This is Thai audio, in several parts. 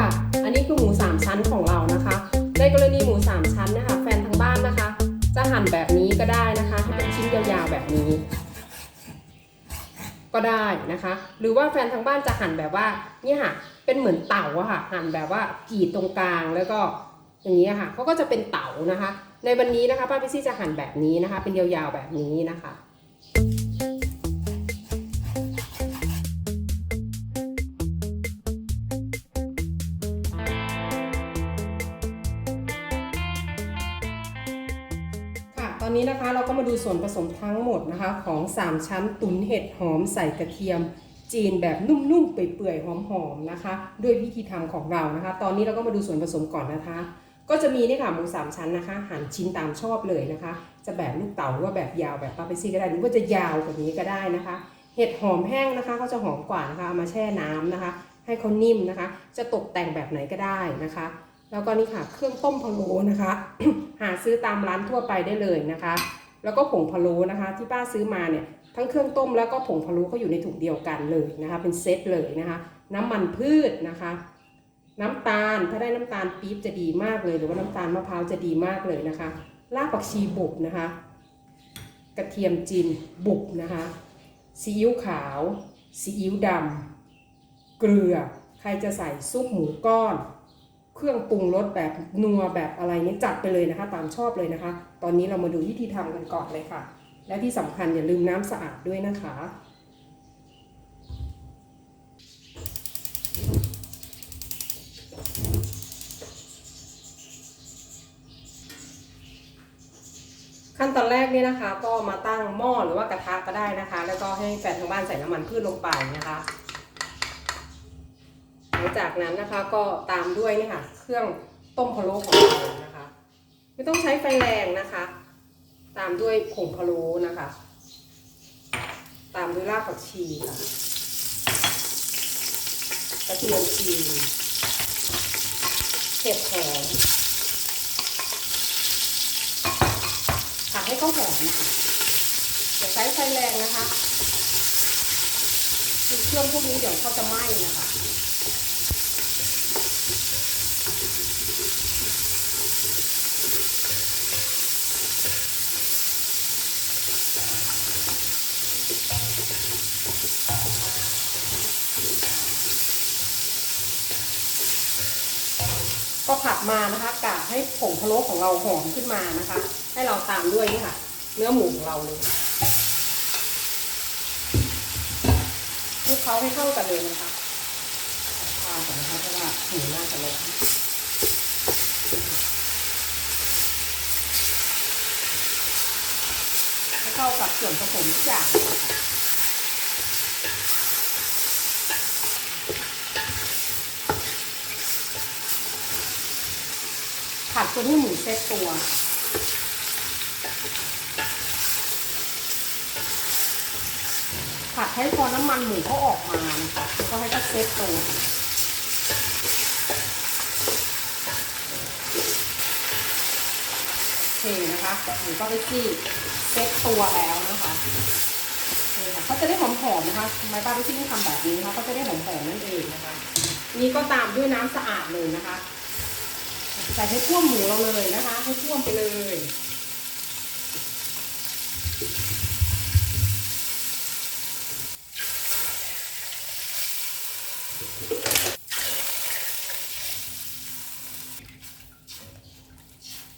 ค่ะ อันนี้คือหมูสามชั้นของเรานะคะ ในกรณีหมูสามชั้นนะคะ แฟนทางบ้านนะคะ จะหั่นแบบนี้ก็ได้นะคะให้เป็นชิ้นยาวๆแบบนี้ ก็ได้นะคะ หรือว่าแฟนทางบ้านจะหั่นแบบว่าเนี่ยค่ะ เป็นเหมือนเต่าอะค่ะ หั่นแบบว่ากรีดตรงกลางแล้วก็อย่างนี้ค่ะเขาก็จะเป็นเต่านะคะ ในวันนี้นะคะป้าพิซี่จะหั่นแบบนี้นะคะ เป็นยาวๆแบบนี้นะคะค่ะ คะเราก็มาดูส่วนผสมทั้งหมดนะคะ ของ 3 ชั้นตุ๋นเห็ดหอมใส่กระเทียม จีนแบบนุ่มๆเปื่อยๆหอมๆนะคะ ด้วยวิธีทำของเรานะคะ ตอนนี้เราก็มาดูส่วนผสมก่อนนะคะ ก็จะมีนี่ค่ะหมูสามชั้นนะคะ หั่นชิ้นตามชอบเลยนะคะ จะแบบลูกเต๋าหรือว่าแบบยาวแบบปาเปซี่ก็ได้หรือว่าจะยาวกว่านี้ก็ได้นะคะ เห็ดหอมแห้งนะคะก็จะหอมกว่านะคะเอามาแช่น้ำนะคะ ให้เขานิ่มนะคะ จะตกแต่งแบบไหนก็ได้นะคะแล้วก็นี่ค่ะ เครื่องต้มพะโล้นะคะ หาซื้อตามร้านทั่วไปได้เลยนะคะ แล้วก็ผงพะโล้นะคะ ที่ป้าซื้อมาเนี่ยทั้งเครื่องต้มแล้วก็ผงพะโล้ก็อยู่ในถุงเดียวกันเลยนะคะ เป็นเซตเลยนะคะ น้ำมันพืชนะคะ น้ำตาลถ้าได้น้ำตาลปี๊บจะดีมากเลย หรือว่าน้ำตาลมะพร้าวจะดีมากเลยนะคะรากผักชีบุบนะคะ กระเทียมจีนบุบนะคะซีอิ๊วขาวซีอิ๊วดำเกลือ ใครจะใส่ซุปหมูก้อน เครื่องปรุงรสแบบนัวแบบอะไรนี้จัดไปเลยนะคะ ตามชอบเลยนะคะ ตอนนี้เรามาดูวิธีทำกันก่อนเลยค่ะ และที่สำคัญอย่าลืมน้ำสะอาดด้วยนะคะขั้นตอนแรกนี่นะคะ ก็มาตั้งหม้อหรือว่ากระทะก็ได้นะคะ แล้วก็ให้แฟนทางบ้านใส่น้ำมันพืชลงไปนะคะ ลังจากนั้นนะคะก็ตามด้วยนี่ค่ะ เครื่องต้มพะโล้ของเรานะคะ ไม่ต้องใช้ไฟแรงนะคะ ตามด้วยผงพะโล้นะคะ ตามด้วยรากผักชีค่ะกระเทียมจีนเห็ดหอมผัดให้เข้าหอมนะคะอย่าใช้ไฟแรงนะคะคือเครื่องพวกนี้เดี๋ยวเขาจะไหม้นะคะ ผัดมานะคะกะให้ผงพะโล้ของเราหอมขึ้นมานะคะ ให้เราตามด้วยนี่ค่ะ เนื้อหมูของเราเลยคลุกเคล้าให้เข้ากันเลยนะคะข้าวกันนะคะเพราะว่าหมูน่าจะร้อนให้เข้ากับส่วนผสมทุกอย่างเลยค่ะ ผัดจนให้หมูเซ็ตตัว ผัดให้พอน้ำมันหมูเขาออกมานะคะก็ให้เขาเซ็ตตัวโอเคนะคะหมูก็ไปซี่เซ็ตตัวแล้วนะคะนี่ค่ะเขาจะได้หอมๆนะคะทำไมป้าไปซี่ต้องทำแบบนี้นะคะเขาจะได้หอมๆนั่นเองนะคะ นี่ก็ตามด้วยน้ำสะอาดเลยนะคะ ใส่ให้ท่วมหมูเราเลยนะคะ ให้ท่วมไปเลย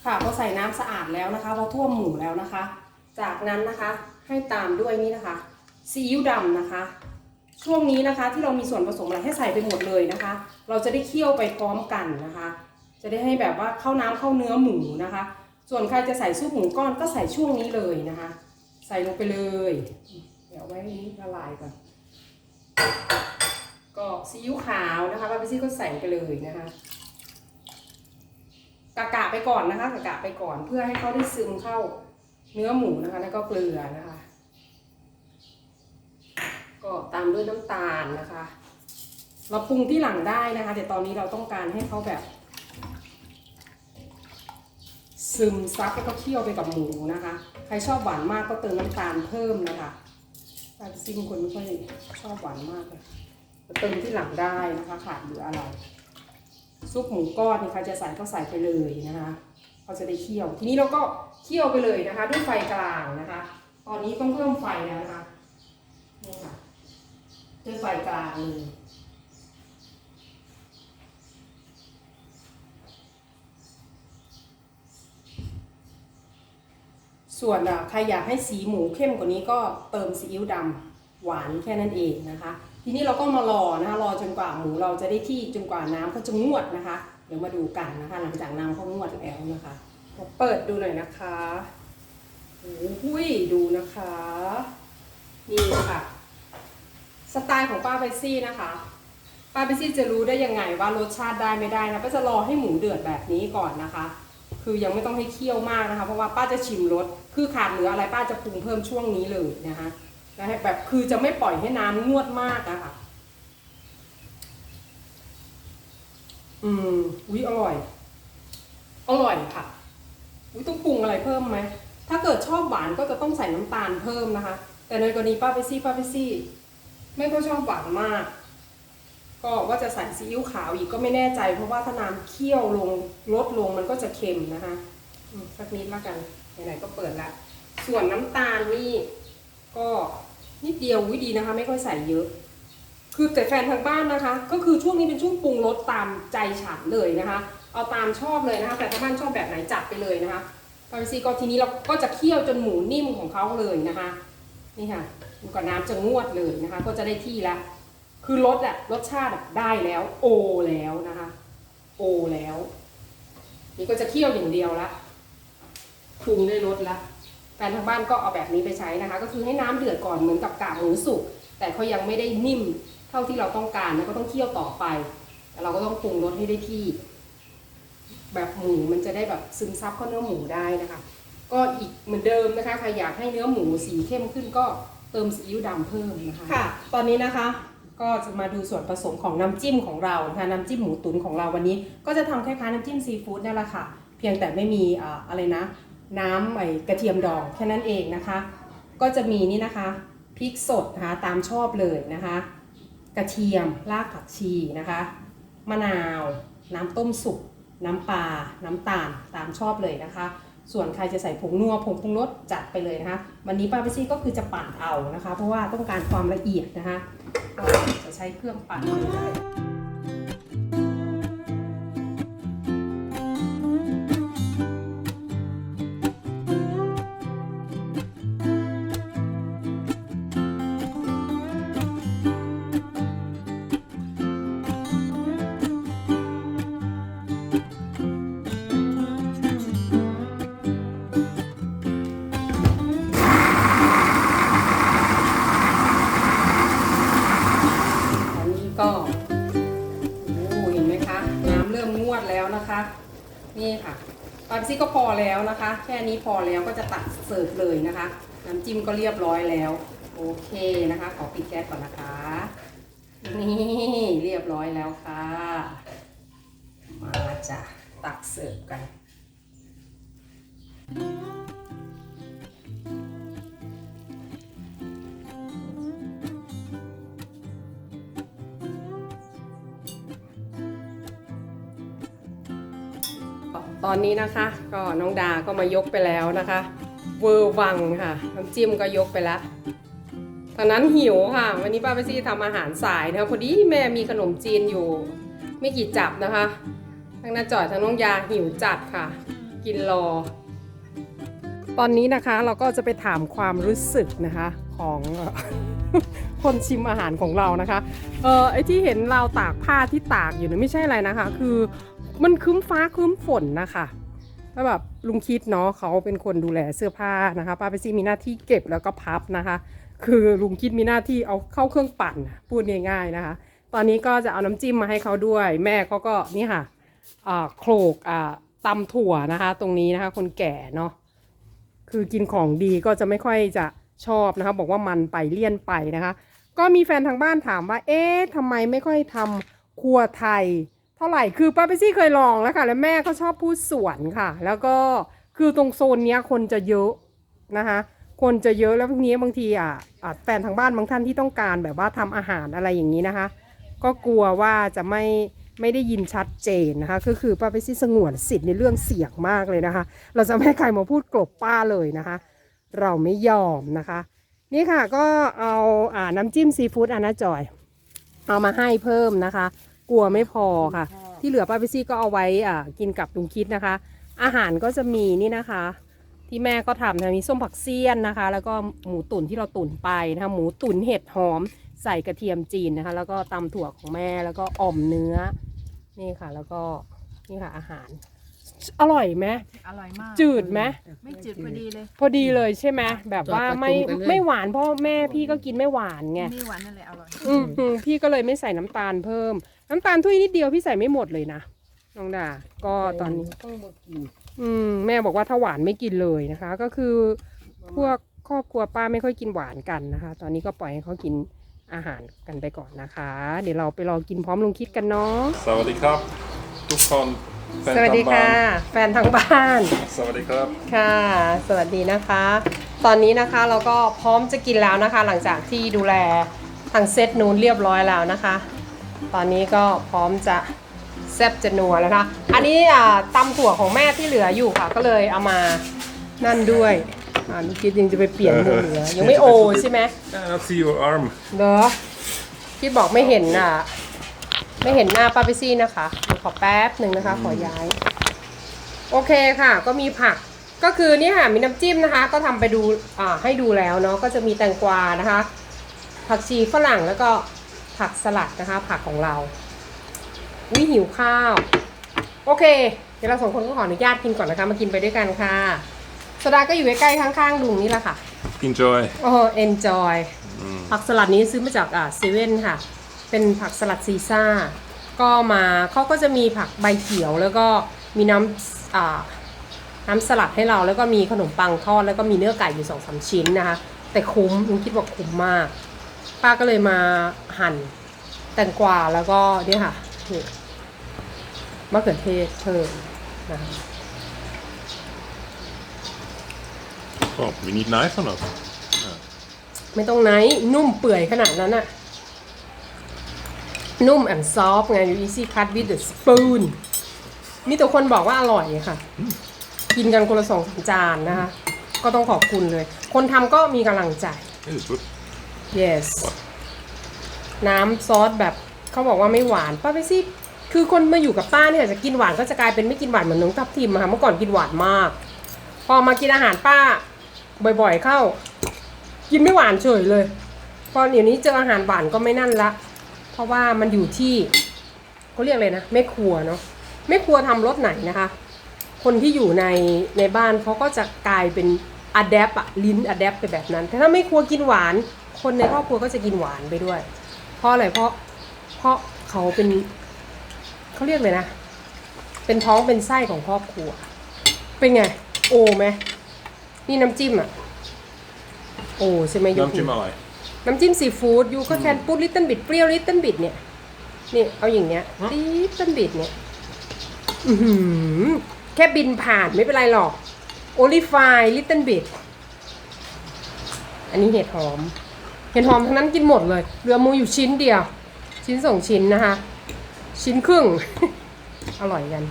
ค่ะพอใส่น้ำสะอาดแล้วนะคะพอท่วมหมูแล้วนะคะ จากนั้นนะคะให้ตามด้วยนี่นะคะซีอิ๊วดำนะคะ ช่วงนี้นะคะที่เรามีส่วนผสมอะไรให้ใส่ไปหมดเลยนะคะ เราจะได้เคี่ยวไปพร้อมกันนะคะ จะได้ให้แบบว่าเข้าน้ำเข้าเนื้อหมูนะคะ ส่วนใครจะใส่ซุปหมูก้อนก็ใส่ช่วงนี้เลยนะคะ ใส่ลงไปเลย เดี๋ยวไว้นี้ละลายก่อนก็ซีอิ๊วขาวนะคะป้าพิซี่ก็ใส่ไปเลยนะคะกะกะไปก่อนนะคะกะกะไปก่อนเพื่อให้เขาได้ซึมเข้าเนื้อหมูนะคะ แล้วก็เกลือนะคะ ก็ตามด้วยน้ำตาลนะคะ เราปรุงที่หลังได้นะคะ แต่ตอนนี้เราต้องการให้เขาแบบ ซึมซับแล้วก็เคี่ยวไปกับหมูนะคะ ใครชอบหวานมากก็เติมน้ำตาลเพิ่มนะคะแต่ซิมคนไม่ค่อยชอบหวานมากเลยเติมที่หลังได้นะคะขาดเหลืออะไรซุปหมูก้อนนี่ใครจะใส่ก็ใส่ไปเลยนะคะเขาจะได้เคี่ยว ทีนี้เราก็เคี่ยวไปเลยนะคะ ด้วยไฟกลางนะคะ ตอนนี้ต้องเพิ่มไฟแล้วนะคะนี่ค่ะด้วยไฟกลางเลย ส่วนใครอยากให้สีหมูเข้มกว่านี้ก็เติมซีอิ๊วดำหวานแค่นั้นเองนะคะ ทีนี้เราก็มารอนะคะรอจนกว่าหมูเราจะได้ที่จนกว่าน้ำเขาจะงวดนะคะ เดี๋ยวมาดูกันนะคะ หลังจากน้ำเขางวดแล้วนะคะเปิดดูหน่อยนะคะโอ้โหยดูนะคะ นี่ค่ะ สไตล์ของป้าเปซี่นะคะป้าเปซี่จะรู้ได้ยังไงว่ารสชาติได้ไม่ได้นะป้าจะรอให้หมูเดือดแบบนี้ก่อนนะคะ คือยังไม่ต้องให้เคี่ยวมากนะคะ เพราะว่าป้าจะชิมรสคือขาดเหลืออะไรป้าจะปรุงเพิ่มช่วงนี้เลยนะคะแล้วแบบคือจะไม่ปล่อยให้น้ำงวดมากอะค่ะ อืมอุ้ยอร่อย อร่อยค่ะอุ้ยต้องปรุงอะไรเพิ่มไหมถ้าเกิดชอบหวานก็จะต้องใส่น้ำตาลเพิ่มนะคะ แต่ในกรณีป้าไปซี่ป้าไปซี่ ไม่ก็ชอบหวานมาก ก็ว่าจะใส่ซีอิ๊วขาวอีกก็ไม่แน่ใจ เพราะว่าถ้าน้ำเคี่ยวลงลดลงมันก็จะเค็มนะคะสักนิดละกันไหนๆก็เปิดละ ส่วนน้ำตาลนี่ก็นิดเดียววิดีนะคะ ไม่ค่อยใส่เยอะ คือแต่แฟนทางบ้านนะคะ ก็คือช่วงนี้เป็นช่วงปรุงรสตามใจฉันเลยนะคะ เอาตามชอบเลยนะคะแต่ทางบ้านชอบแบบไหนจัดไปเลยนะคะปาเปซีก็ทีนี้เราก็จะเคี่ยวจนหมูนิ่มของเขาเลยนะคะ นี่ค่ะดูก่อนน้ำจะงวดเลยนะคะ ก็จะได้ที่ละ คือรสอะรสชาติอะได้แล้ว โอแล้วนะคะ โอแล้ว นี่ก็จะเคี่ยวอย่างเดียวละปรุงด้วยรสละแฟนทางบ้านก็เอาแบบนี้ไปใช้นะคะ ก็คือให้น้ำเดือดก่อนเหมือนกับกากหมูสุกแต่เขายังไม่ได้นิ่มเท่าที่เราต้องการนะก็ต้องเคี่ยวต่อไปแต่เราก็ต้องปรุงรสให้ได้ที่ แบบหมูมันจะได้แบบซึมซับเข้าเนื้อหมูได้นะคะ ก็อีกเหมือนเดิมนะคะใครอยากให้เนื้อหมูสีเข้มขึ้นก็เติมซีอิ๊วดำเพิ่มนะคะ ค่ะ ตอนนี้นะคะ ก็จะมาดูส่วนผสมของน้ำจิ้มของเรานะคะน้ำจิ้มหมูตุ๋นของเราวันนี้ ก็จะทำคล้ายๆน้ำจิ้มซีฟู้ดนี่นแหละค่ะ เพียงแต่ไม่มีอ่าอะไรนะ น้ำไอกระเทียมดองแค่นั้นเองนะคะ ก็จะมีนี่นะคะพริกสดนะคะตามชอบเลยนะคะ กระเทียมรากผักชีนะคะ มะนาว น้ำต้มสุกน้ำปลาน้ำตาลตามชอบเลยนะคะ ส่วนใครจะใส่ผงนัวผงปรุงรสจัดไปเลยนะคะ วันนี้ปาเปซี่ก็คือจะปั่นเอานะคะ เพราะว่าต้องการความละเอียดนะคะก็จะใช้เครื่องปั่นเลย ซี่ก็พอแล้วนะคะ แค่นี้พอแล้วก็จะตักเสิร์ฟเลยนะคะ น้ำจิ้มก็เรียบร้อยแล้ว โอเคนะคะ ขอปิดแก๊สก่อนนะคะ นี่เรียบร้อยแล้วค่ะ มาจ้ะตักเสิร์ฟกัน อนนี้นะคะ ก็น้องดาก็มายกไปแล้วนะคะ เวอร์วังค่ะน้ำจิ้มก็ยกไปแล้วตอนนั้นหิวค่ะ วันนี้ป้าไปซี่ทำอาหารสายนะคะพอดีแม่มีขนมจีนอยู่ ไม่กี่จับนะคะ ทั้งน้าจอยทั้งน้องยาหิวจัดค่ะ กินรอ ตอนนี้นะคะเราก็จะไปถามความรู้สึกนะคะของคนชิมอาหารของเรานะคะ เออไอที่เห็นเราตากผ้าที่ตากอยู่เนี่ยไม่ใช่อะไรนะคะ คือ มันครึ้มฟ้าครึ้มฝนนะคะแล้วแบบลุงคิดเนาะเขาเป็นคนดูแลเสื้อผ้านะคะป้าไปซี่มีหน้าที่เก็บแล้วก็พับนะคะ คือลุงคิดมีหน้าที่เอาเข้าเครื่องปั่นพูดง่ายๆนะคะ ตอนนี้ก็จะเอาน้ำจิ้มมาให้เขาด้วย แม่เขาก็นี่ค่ะโขลกอ่าตำถั่วนะคะ ตรงนี้นะคะ คนแก่เนาะคือกินของดีก็จะไม่ค่อยจะชอบนะคะ บอกว่ามันไปเลี่ยนไปนะคะ ก็มีแฟนทางบ้านถามว่า เอ๊ะทำไมไม่ค่อยทำครัวไทย ท่าไหร่คือป้าเปซี่เคยลองแล้วค่ะ แล้วแม่ก็ชอบพูดสวนค่ะ แล้วก็คือตรงโซนเนี้ยคนจะเยอะนะคะคนจะเยอะแล้วพวกนี้บางทีอะอะแฟนทางบ้านบางท่านที่ต้องการแบบว่าทำอาหารอะไรอย่างนี้นะคะ ก็กลัวว่าจะไม่ไม่ได้ยินชัดเจนนะคะก็คือป้าไปซี่สงวนสิทธิ์ในเรื่องเสียงมากเลยนะคะ เราจะไม่ให้ใครมาพูดกลบป้าเลยนะคะ เราไม่ยอมนะคะ นี่ค่ะก็เอาอ่าน้ำจิ้มซีฟู้ดอานาจอย เอามาให้เพิ่มนะคะ กลัวไม่พอค่ะ ที่เหลือป้าไปซี่ก็เอาไว้อ่ากินกับลุงคิดนะคะ อาหารก็จะมีนี่นะคะ ที่แม่ก็ทำนะมีส้มผักเสี้ยนนะคะ แล้วก็หมูตุ๋นที่เราตุ๋นไปนะคะหมูตุ๋นเห็ดหอมใส่กระเทียมจีนนะคะ แล้วก็ตำถั่วของแม่แล้วก็อ่อมเนื้อ นี่ค่ะ แล้วก็นี่ค่ะอาหาร อร่อยไหมอร่อยมาก จืดไหมไม่จืดพอดีเลย พอดีเลยใช่ไหมแบบว่าไม่จอดประตูไปเลยไม่หวานเพราะแม่พี่ก็กินไม่หวานไงนี่หวานนั่นแหละอร่อยอืมอืมพี่ก็เลยไม่ใส่น้ำตาลเพิ่ม น้ำตาลถ้วยนิดเดียวพี่ใส่ไม่หมดเลยนะน้องดา ก็ตอนนี้ ต้องมากินอืม แม่บอกว่าถ้าหวานไม่กินเลยนะคะ ก็คือพวกครอบครัวป้าไม่ค่อยกินหวานกันนะคะ ตอนนี้ก็ปล่อยให้เขากินอาหารกันไปก่อนนะคะ เดี๋ยวเราไปรอกินพร้อมลุงคิดกันเนาะสวัสดีครับ ทุกคนแฟนสวัสดีทางบ้าค่ะนแฟนทางบ้าน สวัสดีครับ ค่ะ สวัสดีนะคะ ตอนนี้นะคะเราก็พร้อมจะกินแล้วนะคะ หลังจากที่ดูแลทางเซตนู้นเรียบร้อยแล้วนะคะ ตอนนี้ก็พร้อมจะแซ่บจะนัวแล้วนะคะอันนี้อ่าตำถั่วของแม่ที่เหลืออยู่ค่ะ ก็เลยเอามานั่นด้วยอ่าลูกคิดยังจะไปเปลี่ยนมือเหลือยังไม่โอใช่ไหม I see your arm เด้อคิดบอกไม่เห็นอะ ไม่เห็นหน้าป้าไปซี่นะคะเดี๋ยวขอแป๊บหนึ่งนะคะ ขอย้าย โอเคค่ะ ก็มีผักก็คือนี่ค่ะมีน้ำจิ้มนะคะ ก็ทำไปดูอ่าให้ดูแล้วเนาะก็จะมีแตงกวานะคะ ผักชีฝรั่งแล้วก็ ผักสลัดนะคะ ผักของเราวิหิวข้าว โอเค เดี๋ยวเราสองคนก็ขออนุญาตกินก่อนนะคะ มากินไปด้วยกันค่ะโซดาก็อยู่ใกล้ๆข้างๆลุงนี่แหละค่ะ enjoy โอ้ enjoy ผักสลัดนี้ซื้อมาจากอ่าเซเว่นค่ะ เป็นผักสลัดซีซ่า ก็มาเขาก็จะมีผักใบเขียวแล้วก็มีน้ำอ่าน้ำสลัดให้เราแล้วก็มีขนมปังทอดแล้วก็มีเนื้อไก่อยู่สองสามชิ้นนะคะ แต่คุ้มลุงคิดว่าคุ้มมาก ป้าก็เลยมา หั่นแตงกวาแล้วก็เนี่ยค่ะนี่มะเขือเทศเพิ่มนะคะ oh we need knife or not ไม่ต้องไหนนุ่มเปื่อยขนาดนั้นอะนุ่มแอนซอฟไง you easy cut with the spoon มีแต่คนบอกว่าอร่อยค่ะ กินกันคนละสองสามจานนะคะ ก็ต้องขอบคุณเลย คนทำก็มีกำลังใจ This is good yes น้ำซอสแบบเขาบอกว่าไม่หวานป้าไปสิคือคนมาอยู่กับป้าเนี่ยจะกินหวานก็จะกลายเป็นไม่กินหวานเหมือนน้องทับทิมอะค่ะเมื่อก่อนกินหวานมาก พอมากินอาหารป้า บ่อยๆเข้า กินไม่หวานเฉยเลยพอเดี๋ยวนี้เจออาหารหวานก็ไม่นั่นละ เพราะว่ามันอยู่ที่เขาเรียกเลยนะแม่ครัวเนาะแม่ครัวทำรสไหนนะคะ คนที่อยู่ในในบ้านเขาก็จะกลายเป็นอะแดปอะลิ้นอะแดปไปแบบนั้น แต่ถ้าไม่ครัวกินหวาน คนในครอบครัวก็จะกินหวานไปด้วย เพราะอะไรเพราะเพราะเขาเป็นเขาเรียกเลยนะ เป็นท้องเป็นไส้ของครอบครัว เป็นไง โอไหมนี่น้ำจิ้มอะโอใช่ไหมยกน้ำจิ้มอะไรน้ำจิ้มซีฟู้ดยูก็แคนพูดลิตเติ้ลบิดเปรี้ยวลิตเติ้ลบิดเนี่ยนี่เอาอย่างเงี้ยลิตเติ้ลบิดเนี่ยอือหือแค่บินผ่านไม่เป็นไรหรอกโอลิฟายลิตเติ้ลบิดอันนี้เห็ดหอม เห็ดหอมทั้งนั้นกินหมดเลย เหลือหมูอยู่ชิ้นเดียว ชิ้นสองชิ้นนะคะ ชิ้นครึ่ง อร่อยกัน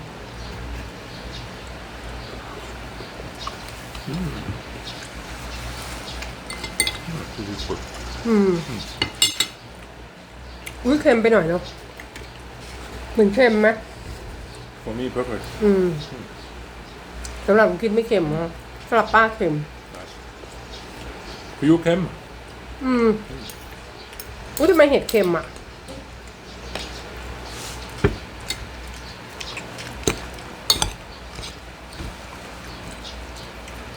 This is good อืม อุ้ยเค็มไปหน่อยเนาะ เหมือนเค็มไหม for me perfect อืมสำหรับผมกินไม่เค็มฮะสำหรับป้าเค็ม nice for you Kem อืมอุ้ยทำไมเห็ดเค็มอะ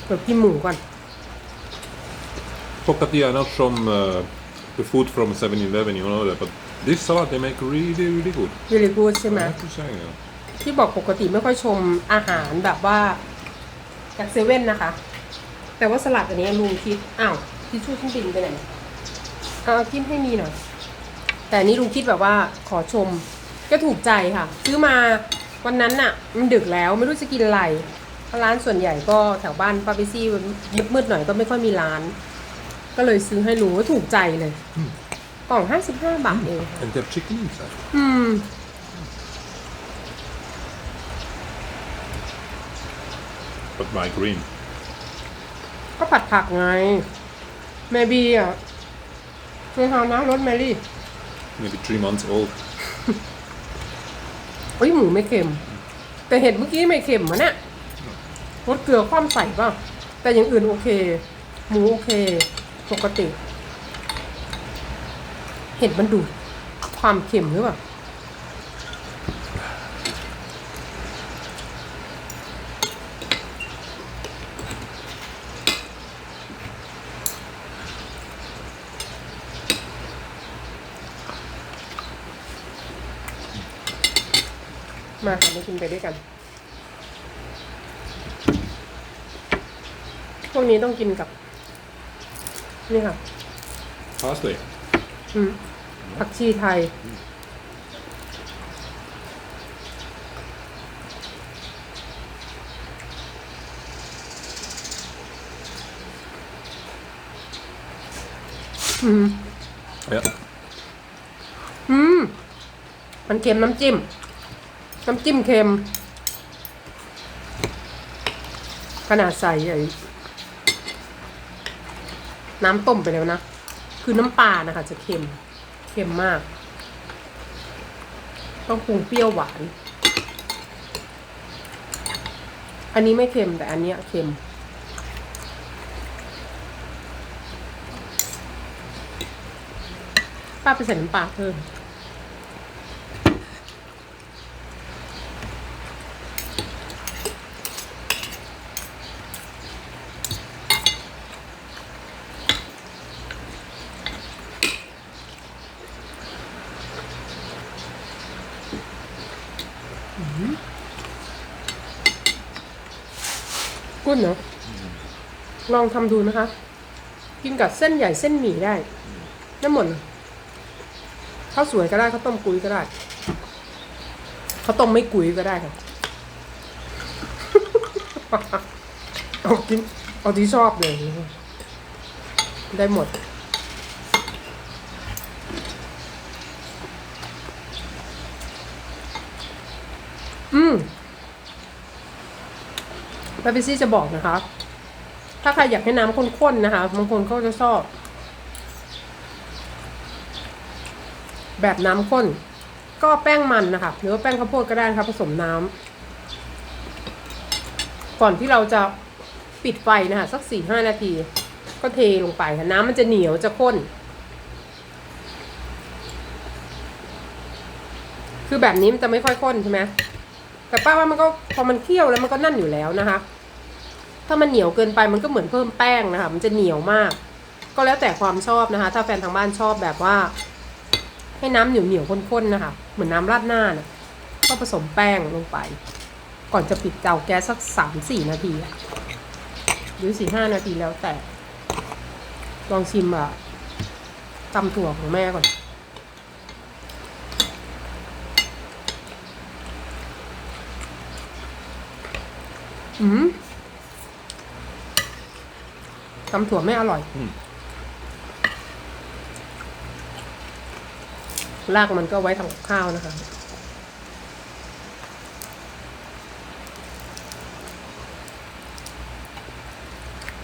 เปิดกินหมูก่อนปกติ I not from uh, the food from 7-Eleven you know that but this salad they make really really good วิลิกูดใช่ไหม I have to say yeah. ที่บอกปกติไม่ค่อยชมอาหารแบบว่าจากเซเว่นนะคะ แต่ว่าสลัดอันนี้ลุงคิด อ้าวทิชชู่ขึ้นบินไปไหน เอากินให้มีหน่อย แต่นี่ลุงคิดแบบว่าขอชม ก็ถูกใจค่ะ ซื้อมาวันนั้นน่ะ มันดึกแล้วไม่รู้จะกินอะไรเพราะร้านส่วนใหญ่ก็แถวบ้านป้าไปซี่มืดๆหน่อยก็ไม่ค่อยมีร้าน ก็เลยซื้อให้ลุงก็ถูกใจเลย กล่องห้าสิบห้าบาทเองเป็นแบบชิคกี้พายอืม But my green. ก็ผัดผักไง เมบีอะ ไม่ทานนะรสแมรี่ Maybe three months old. เอ้ยหมูไม่เค็ม แต่เห็ดเมื่อกี้ไม่เค็มมะเนี่ยรสเกลือความใส่ป่ะ แต่อย่างอื่นโอเค หมูโอเค ปกติ เห็ดมันดูดความเค็มหรือเปล่ามาค่ะมากิน ไปด้วยกัน พวกนี้ต้องกินกับ นี่ค่ะ Parsley. อืมผักชีไทย อืม Yeah. อืม มันเค็มน้ำจิ้ม น้ำจิ้มเค็ม ขนาดใส่ไอ้น้ำต้มไปแล้วนะ คือน้ำปลานะคะ จะเค็ม เค็มมาก ต้องปรุงเปรี้ยวหวาน อันนี้ไม่เค็มแต่อันเนี้ยเค็ม ป้าไปใส่น้ำปลาเพิ่ม กุ้นเนาะลองทำดูนะคะ กินกับเส้นใหญ่เส้นหมี่ได้ได้หมดเลยข้าวสวยก็ได้ข้าวต้มกุยก็ได้ข้าวต้มไม่กุยก็ได้ค่ะเอากินเอาที่ชอบเลยได้หมด อืม บาบิซี่จะบอกนะคะ ถ้าใครอยากให้น้ำข้นๆนะคะบางคนเขาจะชอบ แบบน้ำข้น ก็แป้งมันนะคะหรือว่าแป้งข้าวโพดก็ได้นะคะผสมน้ำก่อนที่เราจะปิดไฟนะคะสักสี่ห้านาที ก็เทลงไปค่ะน้ำมันจะเหนียวจะข้น คือแบบนี้มันจะไม่ค่อยข้นใช่ไหมแต่ป้าว่ามันก็พอมันเคี่ยวแล้วมันก็นั่นอยู่แล้วนะคะ ถ้ามันเหนียวเกินไปมันก็เหมือนเพิ่มแป้งนะคะ มันจะเหนียวมาก ก็แล้วแต่ความชอบนะคะ ถ้าแฟนทางบ้านชอบแบบว่า ให้น้ำเหนียวเหนียวๆข้นๆนะคะ เหมือนน้ำราดหน้าน่ะก็ผสมแป้งลงไป ก่อนจะปิดเตาแก๊สสักสามสี่นาทีหรือสี่ห้านาทีแล้วแต่ ลองชิมอะตำถั่วของแม่ก่อนอืม ตำถั่วไม่อร่อยอืม รากมันก็ไว้ทำกับข้าวนะคะ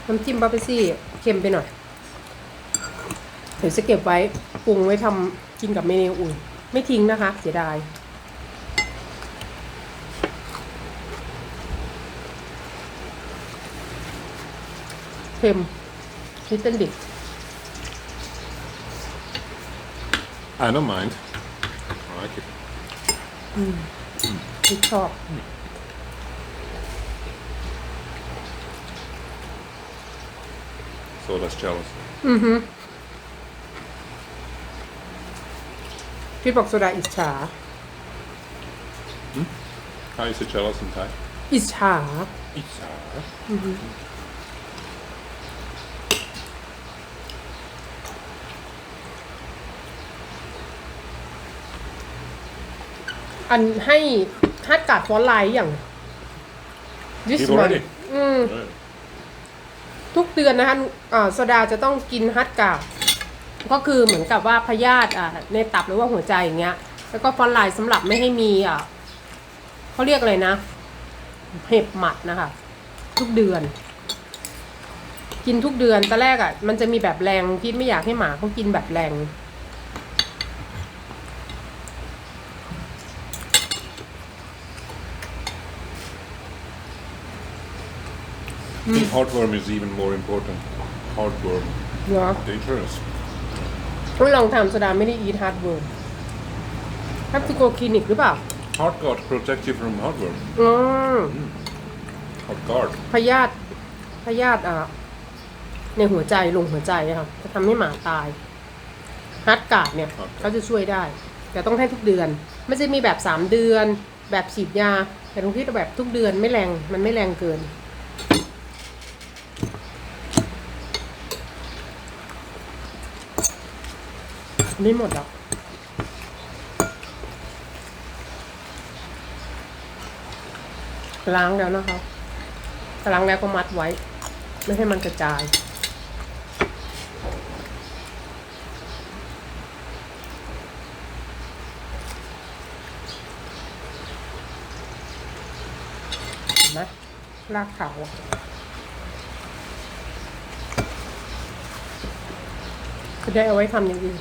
น้ำจิ้มบาเปซี่เค็มไปหน่อย เดี๋ยวจะเก็บไว้ปรุงไว้ทำกินกับเมนูอื่น ไม่ทิ้งนะคะ เสียดาย เค็ม นิดเต้นดิ I don't mind. I like it. ที่ชอบ So less jealous. อือฮึพี่บอกโซดาอิจฉา How you say jealous in Thai? อิจฉา Isa. อันให้ฮัดการ์ดฟอนต์ไลน์อย่าง This Give one already? อืม Right. ทุกเดือนนะคะอ่าโซดาจะต้องกินฮัตกาก็คือเหมือนกับว่าพยาธิอ่าในตับหรือว่าหัวใจอย่างเงี้ย แล้วก็ฟอนต์ไลน์สำหรับไม่ให้มีอ่าเขาเรียกอะไรนะ เห็บหมัดนะคะ ทุกเดือน กินทุกเดือนตอนแรกอะ่ะ มันจะมีแบบแรงที่ไม่อยากให้หมาเขากินแบบแรง I think heartworm is even more important. Heartworm, เนาะ dangerous. ไม่ลองทำโซดาไม่ได้อีทฮาร์ดเวิร์ฮับทูโกคลินิกหรือเปล่า Heart guard protect you from heartworm. อืม Heart guard. พยาธิพยาธิอะในหัวใจลงหัวใจอะค่ะจะทำให้หมาตายฮาร์ดการ์ดเนี่ย ครับ เขาจะช่วยได้ แต่ต้องให้ทุกเดือน ไม่ใช่มีแบบสามเดือน แบบฉีดยา แต่ตรงที่แบบทุกเดือนไม่แรงมันไม่แรงเกิน นี่หมดแล้วล้างแล้วนะคะล้างแล้วก็มัดไว้ ไม่ให้มันกระจายเห็นไหมรากเขาอะได้เอาไว้ทำอย่างอื่น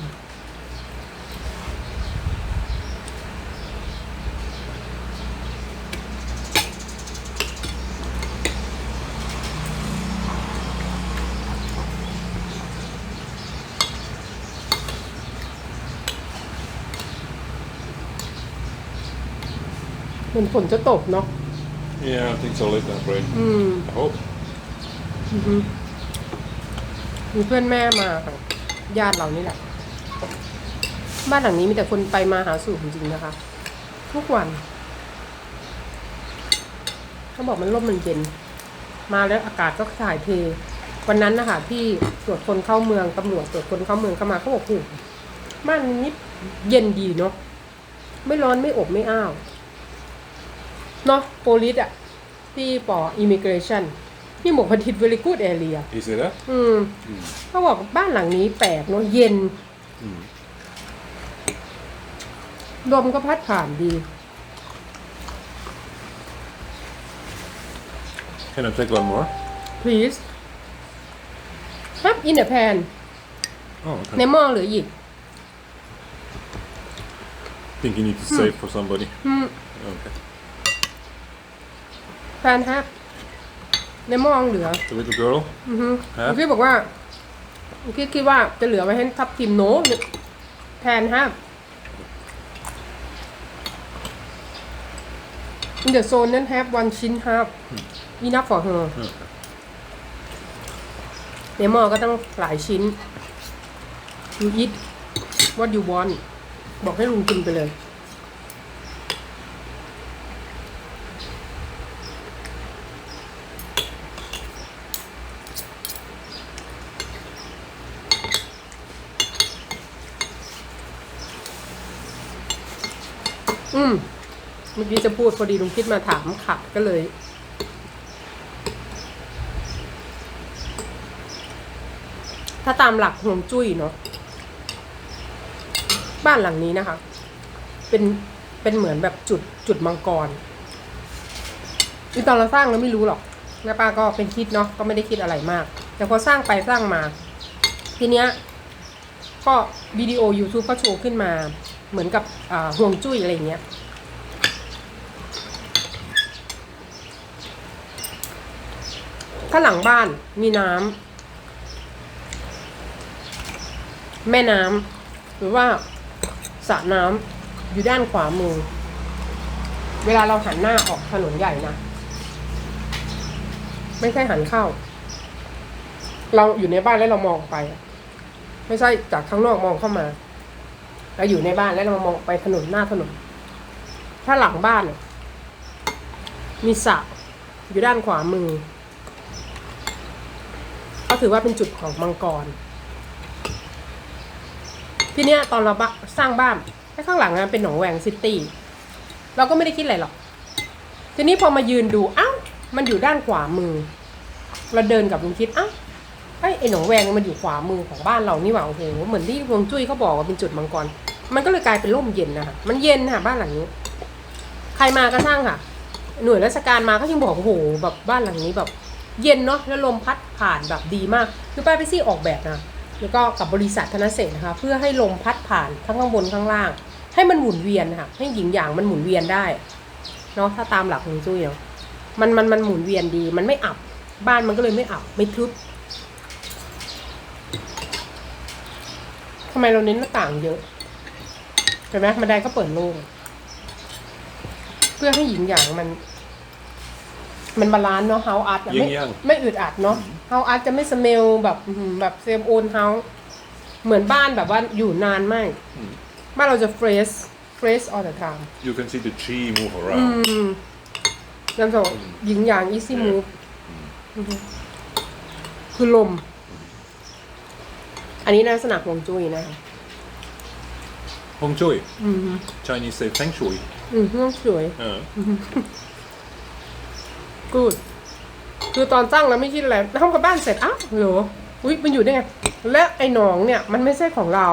อนฝนจะตกเนาะ Yeah, I think so. Let that rain. อืม I hope. อือฮึมีเพื่อนแม่มาค่ะญาติเรานี่แหละ บ้านหลังนี้มีแต่คนไปมาหาสู่จริงๆนะคะ ทุกวัน เขาบอกมันร่มมันเย็น มาแล้วอากาศก็ถ่ายเท วันนั้นนะคะที่ตรวจคนเข้าเมืองตำรวจตรวจคนเข้าเมืองเข้ามาเขาบอกโอ้โหบ้านนี้เย็นดีเนาะไม่ร้อนไม่อบไม่อ้าว เนาะโปลิสอะที่ปออิมิเกรชันที่หมวกพันทิตเวลิกูดแอเรีย Is it that? อืมเขาบอกบ้านหลังนี้แปลกเนาะเย็นอืมลมก็พัดผ่านดี Can I take one more? please have in a pan Oh, ใน okay. หม้อเหลืออีก think you need to save for somebody. อืม Okay. แพนฮับในหม้อเหลือ The little girl. อือฮึฮะพี่บอกว่าพี่คิดว่าจะเหลือไว้ให้ทับทิมโน้แพนฮับ in the zone นั้น have one ชิ้น have enough for her Okay. ในหม้อก็ต้องหลายชิ้น you eat what you want บอกให้ลุงกินไปเลย อืมเมื่อกี้จะพูดพอดีลุงคิดมาถามขัดก็เลย ถ้าตามหลักฮวงจุ้ยเนาะบ้านหลังนี้นะคะ เป็นเป็นเหมือนแบบจุดจุดมังกรคือตอนเราสร้างเราไม่รู้หรอกแม่ป้าก็เป็นคิดเนาะก็ไม่ได้คิดอะไรมาก แต่พอสร้างไปสร้างมา ทีเนี้ยก็วิดีโอ YouTube ก็โชว์ขึ้นมา เหมือนกับห่วงจุ้ยอะไรเงี้ยถ้าหลังบ้านมีน้ำแม่น้ำหรือว่าสระน้ำอยู่ด้านขวามือ เวลาเราหันหน้าออกถนนใหญ่นะไม่ใช่หันเข้า เราอยู่ในบ้านแล้วเรามองไป ไม่ใช่จากข้างนอกมองเข้ามา เราอยู่ในบ้านแล้วเรามองไปถนนหน้าถนน ถ้าหลังบ้านเนี่ยมีสระอยู่ด้านขวามือ ก็ถือว่าเป็นจุดของมังกร ทีเนี้ยตอนเราบะสร้างบ้านให้ข้างหลังนั้นเป็นหนองแหวงซิตี้เราก็ไม่ได้คิดอะไรหรอก ทีนี้พอมายืนดู เอ้า มันอยู่ด้านขวามือ เราเดินกับลุงคิด เอ้า ไอ้ไอ้หนองแวงมันอยู่ขวามือของบ้านเรานี่หว่าโอ้โหเหมือนที่วงจุ้ยเขาบอกว่าเป็นจุดมังกร มันก็เลยกลายเป็นร่มเย็นนะคะมันเย็นค่ะบ้านหลังนี้ ใครมาก็ช่างค่ะ หน่วยราชการมาก็ยังบอกโอ้โหแบบบ้านหลังนี้แบบ เย็นเนาะแล้วลมพัดผ่านแบบดีมาก คือป้าไปซี่ออกแบบนะแล้วก็กับบริษัทธนเศรษฐ์นะคะ เพื่อให้ลมพัดผ่านทั้งข้างบนข้างล่าง ให้มันหมุนเวียนค่ะ ให้หญิงอย่างมันหมุนเวียนได้เนาะถ้าตามหลักของจุ้ยเนาะมันมันมันหมุนเวียนดี มันไม่อับ บ้านมันก็เลยไม่อับไม่ทึบ ทำไมเราเน้นหน้าต่างเยอะเห็นไหมบันไดก็เปิดโล่งเพื่อให้หญิงอย่างมัน มันบาลานซ์เนาะเฮาอาร์ตเยี่ไม่ยงๆไม่อึดอัดเนาะเฮาอาร์ตจะไม่สเมลแบบอื้อหือแบบเซมโอนเฮาเหมือนบ้านแบบว่าอยู่นานมากอืมบ้านเราจะเฟรชเฟรช all the time You can see the tree move อื around. มนั่นสองหญิงอย่าง easy move อือฮึคือลม อันนี้ลักษณะของจุ้ยนะคะ Hong Choi. อืม Chinese say feng shui. อืมห้องสวย Uh, กูด คือตอนตั้งแล้วไม่คิดอะไรทำกับบ้านเสร็จอ้าวเหรออุ้ยมันอยู่ได้ไง และไอ้หนองเนี่ย มันไม่ใช่ของเรา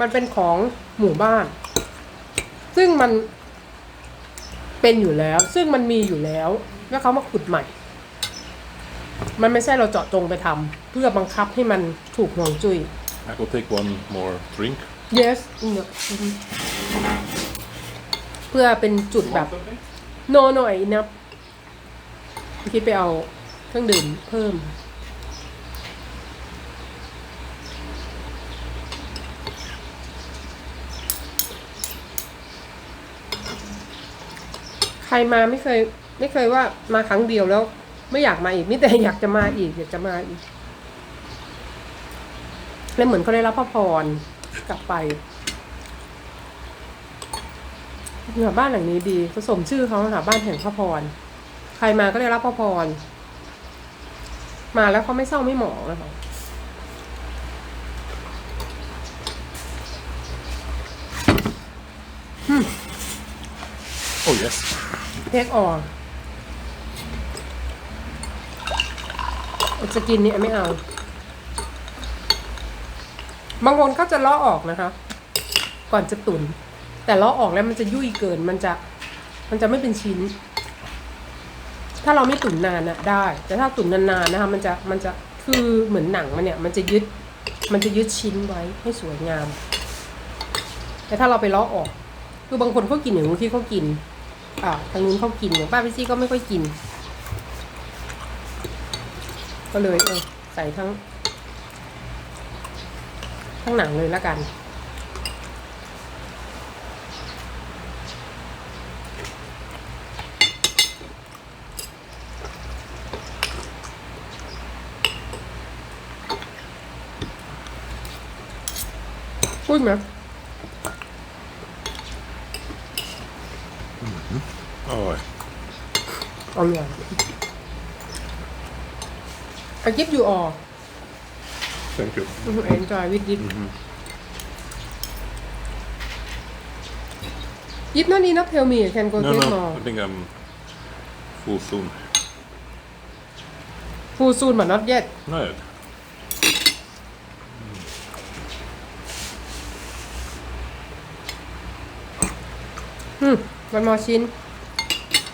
มันเป็นของหมู่บ้าน ซึ่งมันเป็นอยู่แล้ว ซึ่งมันมีอยู่แล้ว แล้วเขามาขุดใหม่ มันไม่ใช่เราเจาะจงไปทำเพื่อบังคับให้มันถูกหวงจุ้ย I will take one more drink. yes อืมอืมเพื่อเป็นจุดแบบ no no enough คิดไปเอาเครื่องดื่มเพิ่ม ใครมาไม่เคย ไม่เคยว่ามาครั้งเดียวแล้ว ไม่อยากมาอีกมิแต่อยากจะมาอีก อยากจะมาอีก แล้วเหมือนเขาได้รับพระพรกลับไปเนี่ยบ้านหลังนี้ดีผสมชื่อเขาค่ะบ้านแห่งพระพร ใครมาก็ได้รับพระพร มาแล้วเขาไม่เศร้าไม่หมองนะคะ Oh yes. เทคออกจะกินเนี่ยไม่เอา บางคนก็จะเลาะออกนะคะ ก่อนจะตุน แต่เลาะออกแล้วมันจะยุ่ยเกิน มันจะ มันจะไม่เป็นชิ้น ถ้าเราไม่ตุนนานนะได้ แต่ถ้าตุนนานๆนะคะ มันจะ มันจะ คือเหมือนหนังมันเนี่ย มันจะยึด มันจะยึดชิ้นไว้ให้สวยงาม แต่ถ้าเราไปเลาะออก คือบางคนเขากินอย่างที่เขากิน อ่า ทางนู้นเขากินอย่างป้าพิซี่ก็ไม่ค่อยกิน ก็เลยเออใส่ทั้ง ทั้งหนังเลยละกันพูดไหม Oh, อร่อย I give you all thank you. enjoy with it If not enough tell me I can go No, take no, more I think I'm full soon. Full soon but not yet Not yet. อืมวันมอชิ้น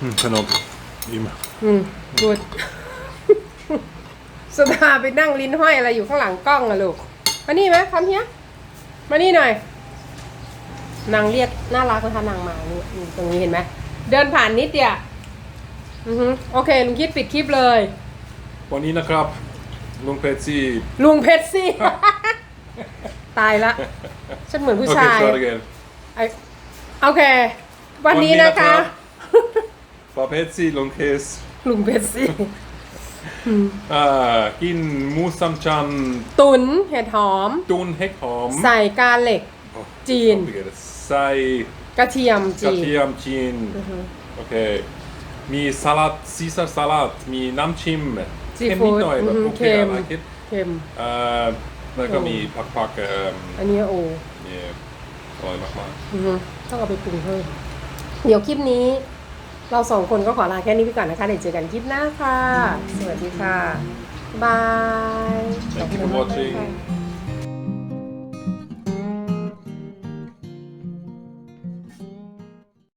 Mm, Kanog. Im. อืม good สดาไปนั่งลิ้นห้อยอะไรอยู่ข้างหลังกล้องอะลูก มานี่ไหมคำเฮียมานี่หน่อย นางเรียกน่ารักนะคะนางมานี่นี่ตรงนี้เห็นไหม เดินผ่านนิดเดียวอือฮึโอเค ลุงคิดปิดคลิปเลย วันนี้นะครับ ลุงเพชรซี่ ลุงเพชรสิ ตายละ ฉันเหมือนผู้ชาย Okay, start again. ไอโอเค วันนี้นะคะป้าเพชรซี่ลุงเคสลุงเพชรสิ อ่ากินหมูซัมจันตุนเห็ดหอม ตุนเห็ดหอมใส่กาเหล็ก Oh, จีน don't forget it. ใส่กระเทียมกระจีนเทียมจีนโอเคมีสลัดซีซ่าสลัดมีน้ำชิมซีเค็มฟู้นิดดหน่อยแบบอืมโอเคเค็ม อะไรคิดเค็มเอ่อแล้วก็มีผักผักๆเอ่ออันนี้โอเนี่ยอร่อยมากอือฮึต้องเอาไปปรุงเพิ่มเดี๋ยวคลิปนี้ เราสองคนก็ขอลาแค่นี้ไปก่อนนะคะเดี๋ยวเจอกันคลิปหน้าค่ะ สวัสดีค่ะบาย Thank you for ขอบคุณมาก watching ค่ะ